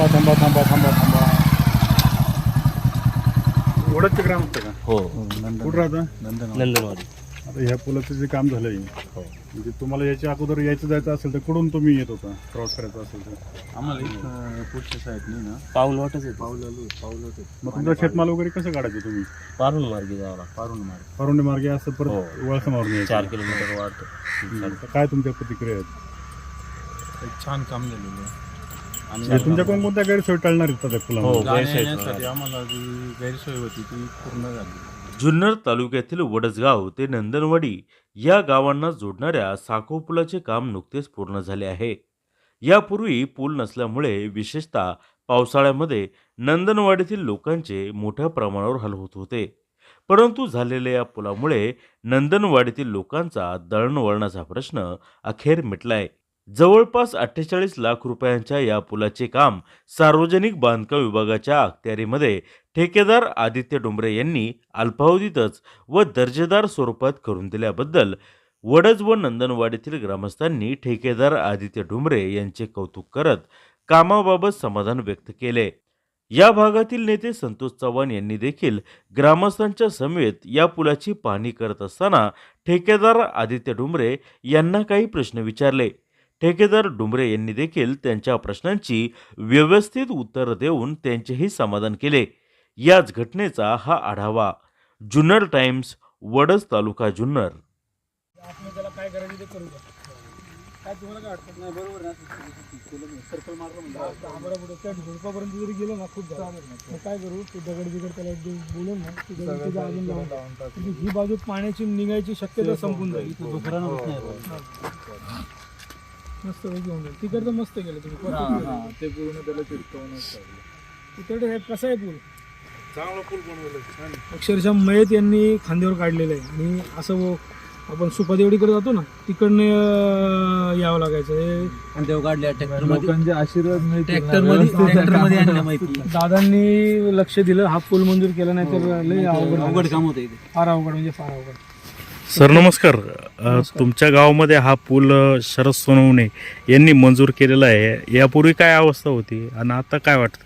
थांबा थांबा थांबा थांबा थांबा. वडदचे ग्राम असतं का? हो. कुठं राहतं? नंदनवाडी. आता ह्या पुलाचं जे काम झालंय हो. म्हणजे तुम्हाला याच्या अगोदर यायचं जायचं असेल तर कुठून तुम्ही येत होता? क्रॉस करायचा असेल तर. आम्हाला इथं पुढच्या साईडनी ना पाऊल वाटच येतो. पाऊल आलो पाऊल होते. मग तुमचा शेतमाल वगैरे कसं काढायचं तुम्ही? पारून मार्गी जावं पारून मार्ग. परोंडे मार्गे असं परत हो. वळसा मारून यायचं. चार किलोमीटर वाढतो. तर काय तुमच्या प्रतिक्रिया आहेत? एक छान काम झालेलं आहे. म्हणजे तुमच्या कोणकोणत्या गैरसोय टाळणार आहेत त्या हो पुलामध्ये गैरसोय आम्हाला जी गैरसोय होती ती पूर्ण झाली. जुन्नर तालुक्यातील वडसगाव ते नंदनवाडी या गावांना जोडणाऱ्या साखो पुलाचे काम नुकतेच पूर्ण झाले आहे. यापूर्वी पूल नसल्यामुळे विशेषतः पावसाळ्यामध्ये नंदनवाडीतील लोकांचे मोठ्या प्रमाणावर हाल होत होते. परंतु झालेल्या या पुलामुळे नंदनवाडीतील लोकांचा दळणवळणाचा प्रश्न अखेर मिटलाय. जवळपास अठ्ठेचाळीस लाख रुपयांच्या या पुलाचे काम सार्वजनिक बांधकाम विभागाच्या अखत्यारीमध्ये ठेकेदार आदित्य डोंबरे यांनी अल्पावधीतच व दर्जेदार स्वरूपात करून दिल्याबद्दल वडज व नंदनवाडीतील ग्रामस्थांनी ठेकेदार आदित्य डोंबरे यांचे कौतुक करत कामाबाबत समाधान व्यक्त केले. या भागातील नेते संतोष चव्हाण यांनी देखील ग्रामस्थांच्या समेत या पुलाची पाहणी करत असताना ठेकेदार आदित्य डोंबरे यांना काही प्रश्न विचारले. ठेकेदार डुमरे यांनी देखील त्यांच्या प्रश्नांची व्यवस्थित उत्तर देऊन त्यांचेही समाधान केले. याच घटनेचा हा आढावा जुन्नर टाइम्स वडस तालुका जुन्नर. काय तुम्हाला काय नाही बरोबर ना सर्कल मारलं आम्हाला पुढे त्या जरी गेलो ना खूप मग काय करू ते दगड बिगड त्याला एक बोलून ना दगड अजून लावून ही. बाजू पाण्याची निघायची शक्यता संपून जाईल मस्त होऊन जाईल. तिकडचं मस्त गेलं तुम्ही. ते पूर्ण त्याला चिटकवूनच तिकडे हे कसा आहे पूल? चांगला पूल बनवलं अक्षरशः मयत यांनी खांद्यावर काढलेलं आहे. आणि असं वो- आपण सुपादेवडीकडे जातो ना तिकडनं अं, यावं लागायचं. हे लोकांचे आशीर्वाद मिळतील. ट्रॅक्टरमध्ये दादांनी लक्ष दिलं हा पूल मंजूर केला नाही तर लय अवघड अवघड काम होतं फार अवघड म्हणजे फार अवघड. सर नमस्कार. तुमच्या गावामध्ये हा पूल शरद सोनवणे यांनी मंजूर केलेला आहे. यापूर्वी काय अवस्था होती आणि आता काय वाटतं?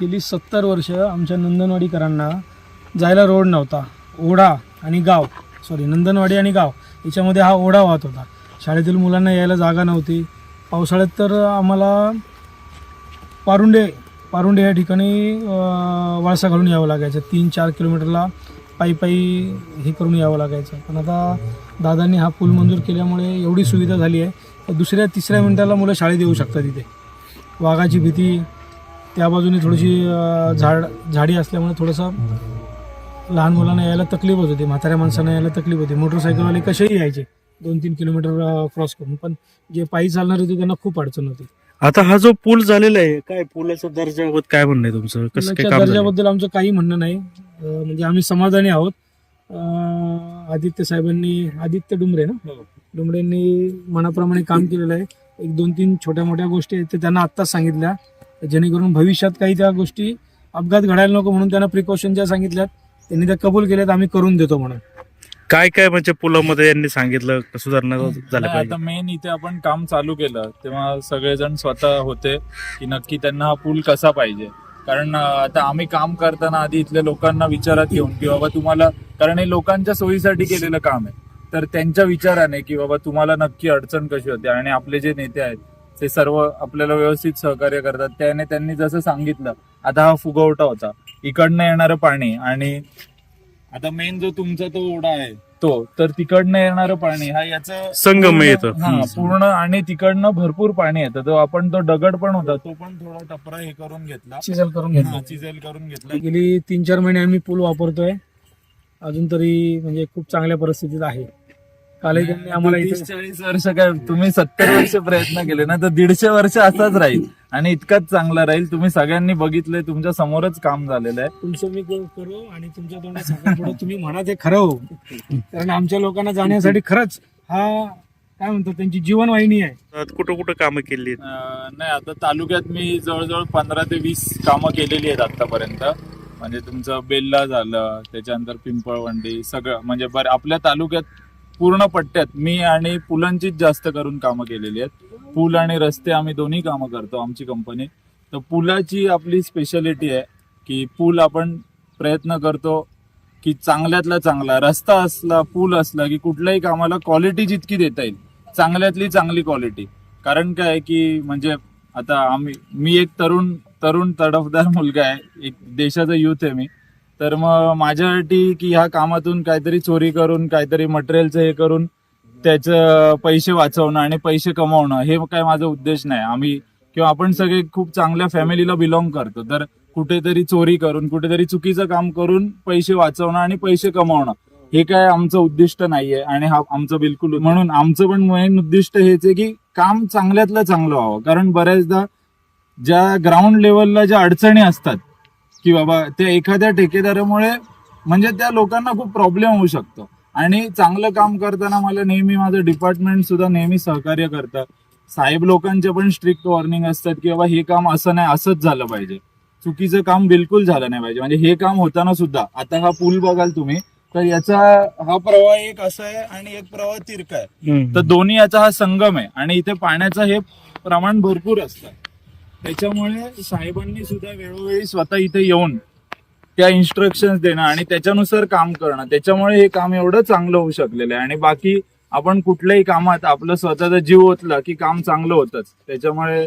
गेली सत्तर वर्ष आमच्या नंदनवाडीकरांना जायला रोड नव्हता. ओढा आणि गाव. सॉरी नंदनवाडी आणि गाव. याच्यामध्ये हा ओढा वाहत होता. शाळेतील मुलांना यायला जागा नव्हती. पावसाळ्यात तर आम्हाला पारुंडे पारुंडे या ठिकाणी वळसा घालून यावं लागायचं. तीन चार किलोमीटरला पायी पायी हे करून यावं लागायचं. पण आता दादांनी हा पूल मंजूर केल्यामुळे एवढी सुविधा झाली आहे तर दुसऱ्या तिसऱ्या मिनिटाला मुलं शाळेत येऊ शकतात इथे. वाघाची भीती त्या बाजूने थोडीशी झाड झाडी असल्यामुळे थोडंसं लहान मुलांना यायला तकलीफ होत होती म्हाताऱ्या माणसांना यायला तकलीफ होती. मोटरसायकलवाले कसेही यायचे दोन तीन किलोमीटर क्रॉस करून पण जे पायी चालणार होते त्यांना खूप अडचण होती. आता हा जो पूल झालेला आहे काय पुलाचा दर्जाबाबत काय म्हणणं आहे तुमचं? कसं काय? दर्जाबद्दल आमचं काही म्हणणं नाही. म्हणजे आम्ही समाधानी आहोत. आदित्य साहेबांनी आदित्य डुमरे ना? डुमरेंनी मनाप्रमाणे काम केलेलं आहे. एक दोन तीन छोट्या मोठ्या गोष्टी आहेत ते त्यांना आत्ताच सांगितल्या. जेणेकरून भविष्यात काही त्या गोष्टी अपघात घडायला नको म्हणून त्यांना प्रिकॉशन ज्या सांगितल्यात त्यांनी त्या कबूल केल्यात आम्ही करून देतो म्हणून. काय काय म्हणजे पुलामध्ये यांनी सांगितलं? का सुधारणा पाहिजे आता मेन इथे आपण काम चालू केलं. तेव्हा सगळेजण स्वतः होते की नक्की त्यांना हा पूल कसा पाहिजे. कारण आता आम्ही काम करताना आधी इथल्या लोकांना विचारात घेऊन की बाबा तुम्हाला कारण हे लोकांच्या सोयीसाठी केलेलं काम आहे. तर त्यांच्या विचाराने की बाबा तुम्हाला नक्की अडचण कशी होते आणि आपले जे नेते आहेत ते सर्व आपल्याला व्यवस्थित सहकार्य करतात. त्याने त्यांनी जसं सांगितलं आता हा फुगवटा होता. इकडनं येणारं पाणी आणि आता मेन जो तुमचा तो ओढा आहे तो तर तिकडनं येणारं पाणी हा याचं संगम येतं. हा पूर्ण आणि तिकडनं भरपूर पाणी येतं. तो आपण तो दगड पण होता तो पण थोडा टपरा हे करून घेतला. चिजल करून घेतलं. हा, चिजेल करून घेतला. गेली तीन चार महिने आम्ही पूल वापरतोय. अजून तरी म्हणजे खूप चांगल्या परिस्थितीत आहे. कालही त्यांनी आम्हाला तीस इथे चाळीस वर्ष काय तुम्ही सत्तर वर्ष प्रयत्न केले ना तर दीडशे वर्ष असाच राहील. आणि इतकाच चांगला राहील. तुम्ही सगळ्यांनी बघितलंय तुमच्या समोरच काम झालेलं आहे. तुमचं मी करू करू आणि तुमच्या तोंडात तुम्ही म्हणा ते खरं हो कारण आमच्या लोकांना जाण्यासाठी खरंच हा काय म्हणतात त्यांची जीवनवाहिनी आहे. कुठं कुठं कामं केली आहेत? अं, नाही आता तालुक्यात मी जवळजवळ पंधरा ते वीस कामं केलेली आहेत आतापर्यंत म्हणजे तुमचं बेल्ला झालं त्याच्यानंतर पिंपळवंडी सगळं. म्हणजे बरं आपल्या तालुक्यात पूर्ण पट्ट्यात मी आणि पुलांचीच जास्त करून कामं केलेली आहेत. पूल आणि रस्ते आम्ही दोन्ही कामं करतो आमची कंपनी तर पुलाची आपली स्पेशालिटी आहे की पूल आपण प्रयत्न करतो की चांगल्यातला चांगला रस्ता असला पूल असला की कुठल्याही कामाला क्वालिटी जितकी देता येईल चांगल्यातली चांगली क्वालिटी कारण काय आहे की म्हणजे आता आम्ही मी एक तरुण तरुण तडफदार मुलगा आहे एक देशाचा युथ आहे मी. तर मग माझ्यासाठी की ह्या कामातून काहीतरी चोरी करून काहीतरी मटेरियलचं हे करून त्याचं पैसे वाचवणं आणि पैसे कमवणं हे काय माझा उद्देश नाही. आम्ही किंवा आपण सगळे खूप चांगल्या फॅमिलीला बिलॉंग करतो. तर कुठेतरी चोरी करून कुठेतरी चुकीचं काम करून पैसे वाचवणं आणि पैसे कमावणं हे काय आमचं उद्दिष्ट नाहीये आणि हा आमचं बिलकुल म्हणून आमचं पण मेन उद्दिष्ट हेच आहे की काम चांगल्यातलं चांगलं व्हावं. कारण बऱ्याचदा ज्या ग्राउंड लेवलला ज्या अडचणी असतात की बाबा त्या एखाद्या ठेकेदारामुळे म्हणजे त्या लोकांना खूप प्रॉब्लेम होऊ शकतो. आणि चांगलं काम करताना मला नेहमी माझं डिपार्टमेंट सुद्धा नेहमी सहकार्य करतं. साहेब लोकांचे पण स्ट्रिक्ट वॉर्निंग असतात की बाबा हे काम असं नाही असंच झालं पाहिजे. चुकीचं काम बिलकुल झालं नाही पाहिजे. म्हणजे हे काम होताना सुद्धा आता हा पूल बघाल तुम्ही तर याचा हा प्रवाह एक असा आहे आणि एक प्रवाह तिरका आहे. तर दोन्ही याचा हा संगम आहे आणि इथे पाण्याचं हे प्रमाण भरपूर असतं. त्याच्यामुळे साहेबांनी सुद्धा वेळोवेळी स्वतः इथे येऊन त्या इन्स्ट्रक्शन देणं आणि त्याच्यानुसार काम करणं. त्याच्यामुळे हे काम एवढं चांगलं होऊ शकलेलं आहे. आणि बाकी आपण कुठल्याही कामात आपलं स्वतःचा जीव ओतला की काम चांगलं होतच. त्याच्यामुळे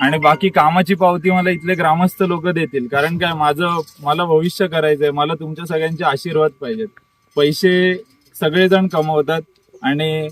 आणि बाकी कामाची पावती मला इथले ग्रामस्थ लोक देतील. कारण काय माझं मला भविष्य करायचंय. मला तुमच्या सगळ्यांचे आशीर्वाद पाहिजेत. पैसे सगळेजण कमवतात आणि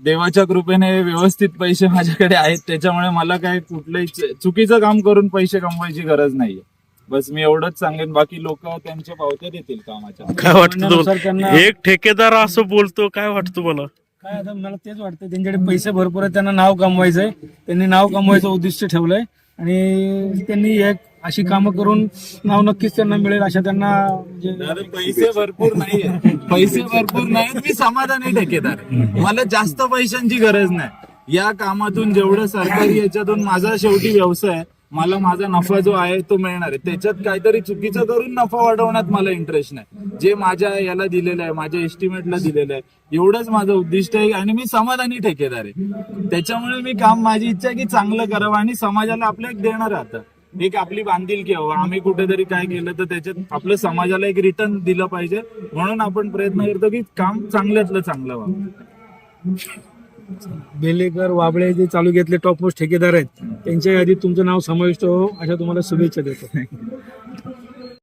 देवाच्या कृपेने व्यवस्थित पैसे माझ्याकडे आहेत. त्याच्यामुळे मला काय कुठलंही चुकीचं काम करून पैसे कमवायची गरज नाहीये. बस मी एवढंच सांगेन बाकी लोक त्यांच्या पावत्या देतील कामाच्या काय वाटतं म्हणण्यानुसार तुम्हाला? त्यांना एक ठेकेदार असं बोलतो काय वाटतं मला काय आता मला तेच वाटतं त्यांच्याकडे पैसे भरपूर आहेत त्यांना नाव कमवायचंय त्यांनी नाव कमवायचं उद्दिष्ट ठेवलंय आणि त्यांनी एक अशी कामं करून नाव नक्कीच त्यांना मिळेल अशा त्यांना म्हणजे अरे पैसे भरपूर नाहीये पैसे भरपूर नाहीत मी समाधानी ठेकेदार आहे. मला जास्त पैशांची गरज नाही या कामातून जेवढं सरकारी याच्यातून माझा शेवटी व्यवसाय आहे. मला माझा नफा जो आहे तो मिळणार आहे. त्याच्यात काहीतरी चुकीचं करून नफा वाढवण्यात मला इंटरेस्ट नाही. जे माझ्या याला दिलेलं आहे माझ्या एस्टिमेटला दिलेलं आहे एवढंच माझं उद्दिष्ट आहे आणि मी समाधानी ठेकेदार आहे. त्याच्यामुळे मी काम माझी इच्छा की चांगलं करावं आणि समाजाला आपलं एक देणार राहतं. एक आपली बांधिलकी हवं आम्ही कुठेतरी काय केलं तर त्याच्यात आपलं समाजाला एक रिटर्न दिलं पाहिजे. म्हणून आपण प्रयत्न करतो की काम चांगल्यातलं चांगलं व्हावं. बेलेकर वाबळे जे तालुक्यातले टॉप मोस्ट ठेकेदार आहेत. त्यांच्या यादीत तुमचं नाव समाविष्ट हो अशा तुम्हाला शुभेच्छा देतो.